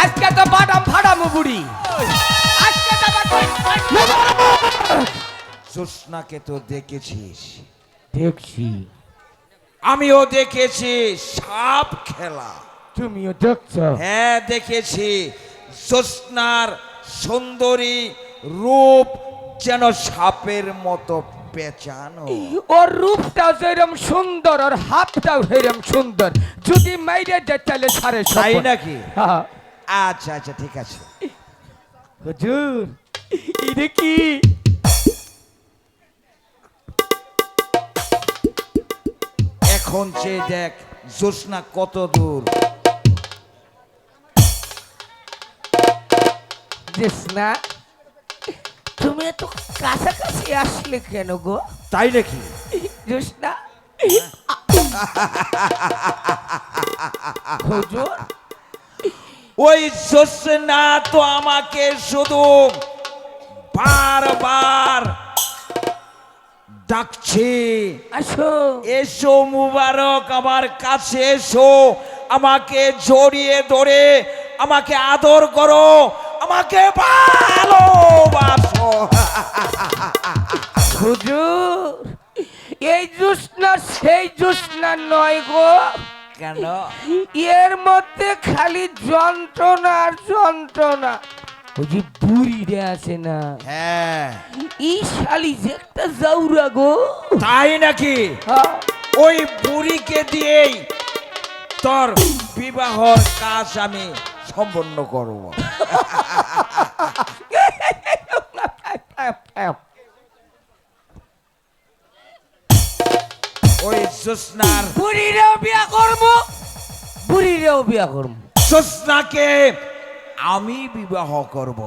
আজকে তো বাদাম ফাড়ামু বুড়ি। আজকে তো জোৎস্নাকে তো দেখেছিস। দেখছি। আমিও দেখেছি সাপ খেলা। তুমিও দেখছ? হ্যাঁ দেখেছি। জ্যোৎস্নার সুন্দরী রূপ যেন সাপের মতো পেঁচানো। ওর রূপটাও যেরম সুন্দর ওর হাতটাও সেরম সুন্দর। যদি মাইরে দেয় তাহলে সারে তাই নাকি? আচ্ছা আচ্ছা ঠিক আছে। হুজুর এটা কি? এখন যে দেখ জ্যোৎস্না কত দূর। না তুমি এত কাছাকাছি আসলে কেন গো? তাই নাকি? জোসনা। হুজুর। ওই জ্যোৎস্না তো আমাকে শুধু বারবার ডাকছে। আসো। এসো মুবারক আমার কাছে এসো। আমাকে জড়িয়ে ধরে আমাকে আদর করো আমাকে ভালোবাসো। হুজুর এই জোসনা সেই জোসনা নয় গো। কেন? এর মধ্যে খালি যন্ত্রণা আর যন্ত্রণা। ওই যে বুড়িরে আছে না। হ্যাঁ। এই শালি যে একটা জাউরা গো। তাই নাকি? হ্যাঁ। ওই বুড়িকে দিয়েই তোর বিবাহর কাজ আমি সম্পন্ন করব। জ্যোৎস্নার বুড়িরেও বিয়া করব বুড়িরেও বিয়া করব। জ্যোৎস্নাকে আমি বিবাহ করব।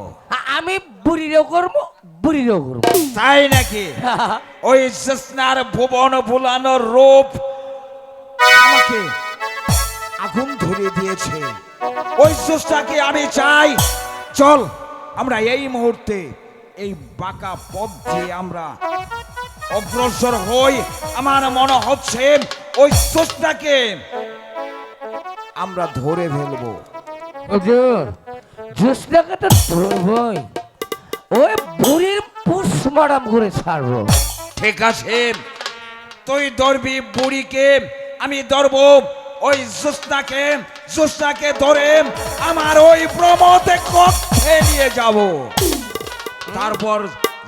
আমি বুড়িরেও করব বুড়িরেও করব। তাই নাকি? ওই জ্যোৎস্নার ভুবন ভুলানোর রূপ আমাকে আগুন ধরে দিয়েছে। ওই জ্যোৎস্নাকে আমি চাই। চল আমরা এই মুহূর্তে এই বাঁকা পথ দিয়ে আমরা অগ্রসর হই আমার মনে হচ্ছে ওই জ্যোৎস্নাকে আমরা ধরে ফেলব। হুজুর জোসনাকে তো ধরবই। ওই বুড়ির পোস্টমর্টম করে ছাড়বো। ঠিক আছে তুই ধরবি বুড়িকে আমি ধরব ওই জ্যোৎস্নাকে জ্যোৎস্নাকে ধরে আমার ওই প্রমতে কক্ষে নিয়ে যাব। তারপর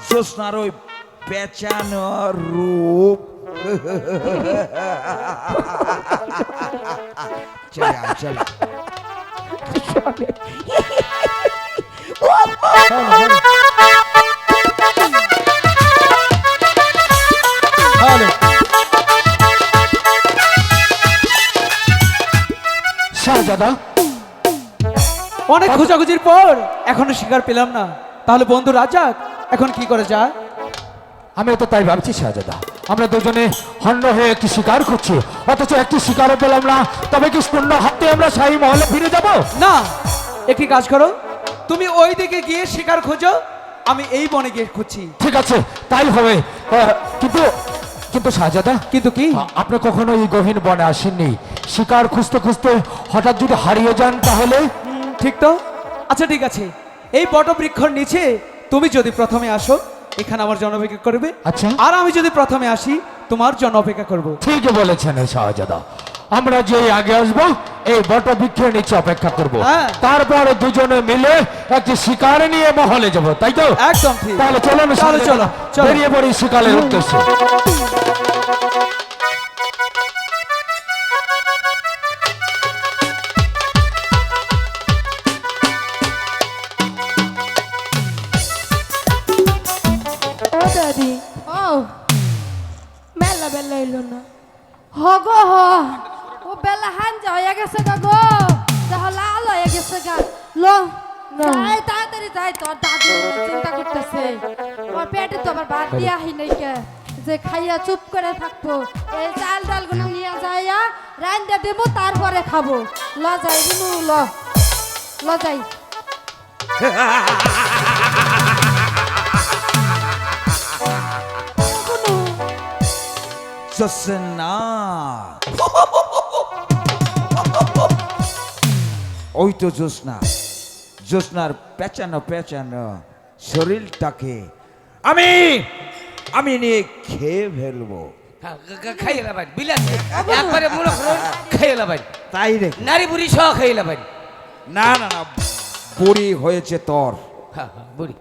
জ্যোৎস্নার ওই পেঁচানোর রূপ। চল অনেক খোঁজাখুঁজির পর এখনও শিকার পেলাম না। তাহলে বন্ধু রাজাক, এখন কি করে যায়? আমিও তো তাই ভাবছি শাহজাদা আমরা দুজনে হন্য হয়ে একটি শিকার করছি। অথচ একটি শিকারও পেলাম না। তবে কি শূন্য হাতে আমরা শাহী মহলে ফিরে যাব? না একটি কাজ করো। তুমি ওই দিকে গিয়ে শিকার খোঁজো। আমি এই বনে গিয়ে খুঁজছি। ঠিক আছে তাই হবে। কিন্তু কিন্তু শাহজাদা কিন্তু কি? আপনি কখনো এই গহীন বনে আসেননি? শিকার খুঁজতে খুঁজতে হঠাৎ যদি হারিয়ে যান তাহলে? ঠিক তো? আচ্ছা ঠিক আছে। এই বটবৃক্ষর নিচে তুমি যদি প্রথমে আসো। এখানে আমার জন অপেক্ষা করবে। আচ্ছা। আর আমি যদি প্রথমে আসি তোমার জন অপেক্ষা করব। ঠিকই বলেছেন শাহজাদা। আমরা যে আগে আসব এই বট বৃক্ষের নিচে অপেক্ষা করব। হ্যাঁ। তারপর দুজনে মিলে একটি শিকার নিয়ে মহলে যাব তাই তো? একদম ঠিক। তাহলে চলো, চলো, চলো। বেরিয়ে পড়ি শিকারের উদ্দেশ্যে। দাদি ও মেলা বেলা এলো না হ গো হ ও বেলা হান যা হয়ে গেছে গা গো যাহ লাল হয়ে গেছে গা লো যাই তাড়াতাড়ি যাই তোর দাদু চিন্তা করতেছে ওর পেটে তো আবার ভাত দিয়া আহি নাই কে যে খাইয়া চুপ করে থাকব এই চাল ডালগুলো নিয়ে যাইয়া রান্দা দেবো তারপরে খাব ল যাই বুনু ল ল যাই জোসনা ওই তো জোসনা জোসনার পেঁচানো পেঁচানো শরীরটাকে আমি আমি নিয়ে খেয়ে ফেলব। খাইয়ে লাবাই বিলাসী একবারে করুন খাইয়ে লাবাই তাই রে নারী বুড়ি সহ খাইয়ে লাবাই না না না বুড়ি হয়েছে তোর। হ্যাঁ হ্যাঁ বুড়ি।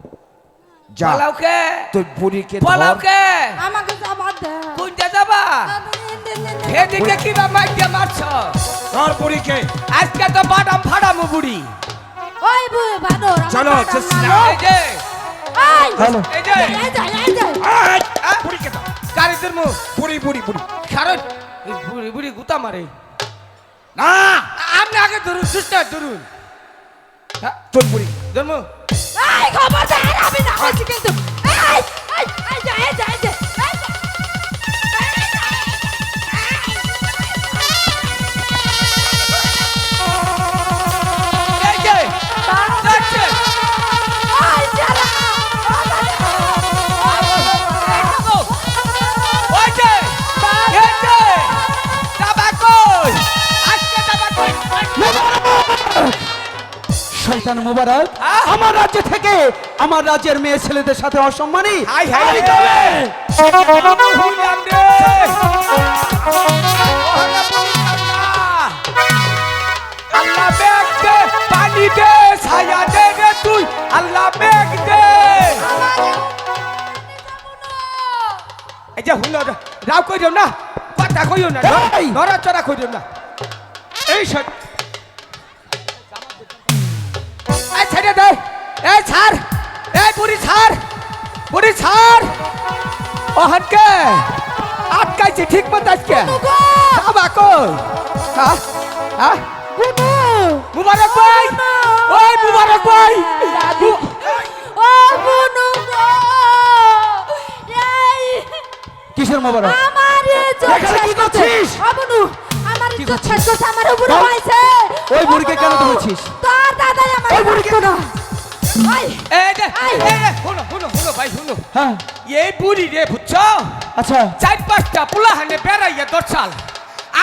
যা। পালাওকে তুই বুড়িকে পালাওকে আমাকে যাবার দে। কোনটা যাবা? এদিকে কি বা মাইকে মারছ? ধর বুড়িকে। আজকে তো বাদাম ফাড়ামু বুড়ি। ওই বুই বানর আমার চলো। এই যে। এই। যে। এই যে এই যে? বুড়িকে ধর। গাড়ি ধরমু। বুড়ি বুড়ি বুড়ি। কারণ বুড়ি বুড়ি গুতা মারে। না। আপনি আগে ধরুন সুস্থ ধরুন। তোর বুড়ি ধরমু এই খবরদার আমি না হচ্ছি কিন্তু এই এই এই যে। শয়তান মুবারক আমার রাজ্য থেকে আমার রাজ্যের মেয়ে ছেলেদের সাথে অসম্মানী হাই হাই রে না। আল্লাহ মেঘ দে পানি দে ছায়া দে রে তুই আল্লাহ মেঘ দে এই যে হুলো রাও কই না কথা কইও না এই! নড়া চড়া কই দিও না এই সব ছেড়ে দে এই ছাড় এই বুড়ি ছাড় বুড়ি ছাড়। ও হটকে আটকাইছে ঠিক মতো আজকে। বাবা কই? হ্যাঁ হ্যাঁ মুবারক ভাই। ওই মুবারক ভাই। ও গুনু কিসের মুবারক? আমার কি করছিস? ও আমার ইজ্জত শেষ করছে আমার উপরে হ্যাঁ? হয়েছে ওই বুড়িকে কেন ধরেছিস? তোর দাদাই আমার ওই বুড়িকে- না এই যে এই! এই যে শুনো শুনো শুনো ভাই শুনো। হ্যাঁ। এই বুড়ি রে বুঝছ? আচ্ছা। চার পাঁচটা পোলাহানে বেড়াইয়া দরসাল।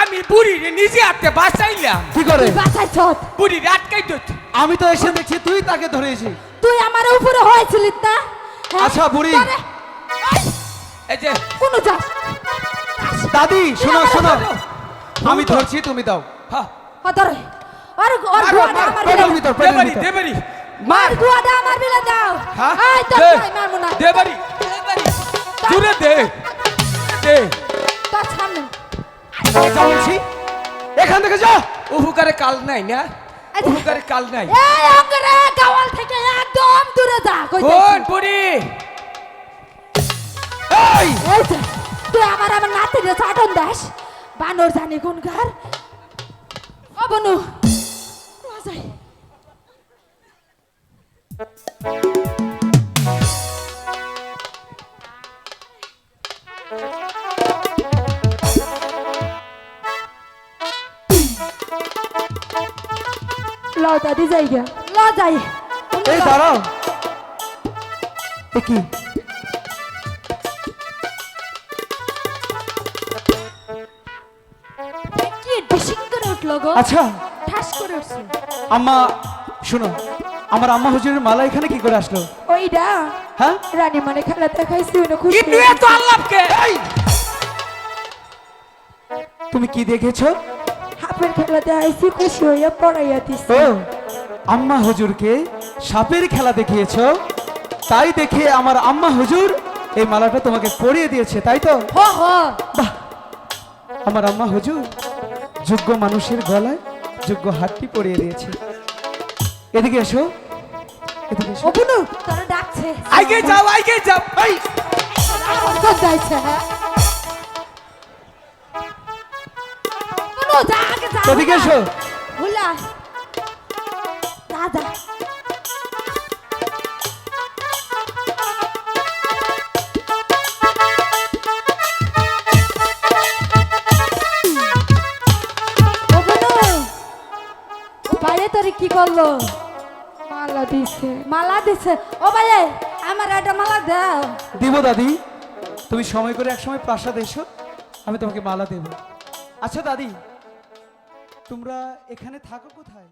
আমি বুড়ি রে নিজে হাতে বাঁচাইলাম। কি করে? বাঁচাইছ? বুড়ি রে আটকাই দিত আমি তো এসে দেখছি তুই তাকে ধরেছিস তুই আমার উপরে হয়েছিলিস না? হ্যাঁ? আচ্ছা, বুড়ি। এই, যে। কোন যাস দাদি শোনো শোনো। আমি ধরছি তুমি দাও। হ্যাঁ। ধরে। মারো, গুয়াটা মারো, আমার বিলে পেটের দেবারি দেবারি মার গুয়াটা আমার বিলে দাও হ্যাঁ এই তোর দে, ভাই মারবো না দেবারি দেবারি জুড়ে দে দে তোর সামনে যা বলছি এখান থেকে যা উহুকারে কাল নাই না উহুকারে কাল নাই এই অঙ্গরে গাওয়াল থেকে একদম দূরে যা কই কোন বুড়ি এই এই তুই আমার আমার নাতিরে চাটন দাস বানর জানি কোনকার ও বনু যাই ল দাদি যাই গা ল যাই এই দাঁড়াও এ গো। আচ্ছা। ঠাস করে উঠছে। আম্মা শোনো আমার আম্মা হুজুরের মালা এখানে কি করে আসলো? ওইটা হ্যাঁ? রানী মানে খেলা দেখাইছি ওই খুশি কিন্তু এই! তুমি কি দেখেছ? হাফের খেলা দেখাইছি খুশি হইয়া পড়াইয়া দিছি। ও আম্মা হুজুরকে সাপের খেলা দেখিয়েছো? তাই দেখে আমার আম্মা হুজুর এই মালাটা তোমাকে পরিয়ে দিয়েছে তাই তো? হো হো। বাহ! আমার আম্মা হুজুর যোগ্য মানুষের গলায় যোগ্য হাতটি পরিয়ে দিয়েছে। এদিকে এসো। এদিকে এসো। তোরা ডাকছে। আগে যাও আগে যাও। এই! কোন যাইছে হ্যাঁ। বুনু যা আগে যা এদিকে এসো। ভুলা কি করল? মালা দিছে। মালা দিছে? ও ভাই আমার একটা মালা দাও। দিব দাদি তুমি সময় করে এক সময় প্রাসাদ এসো আমি তোমাকে মালা দেব। আচ্ছা দাদি তোমরা এখানে থাকো কোথায়?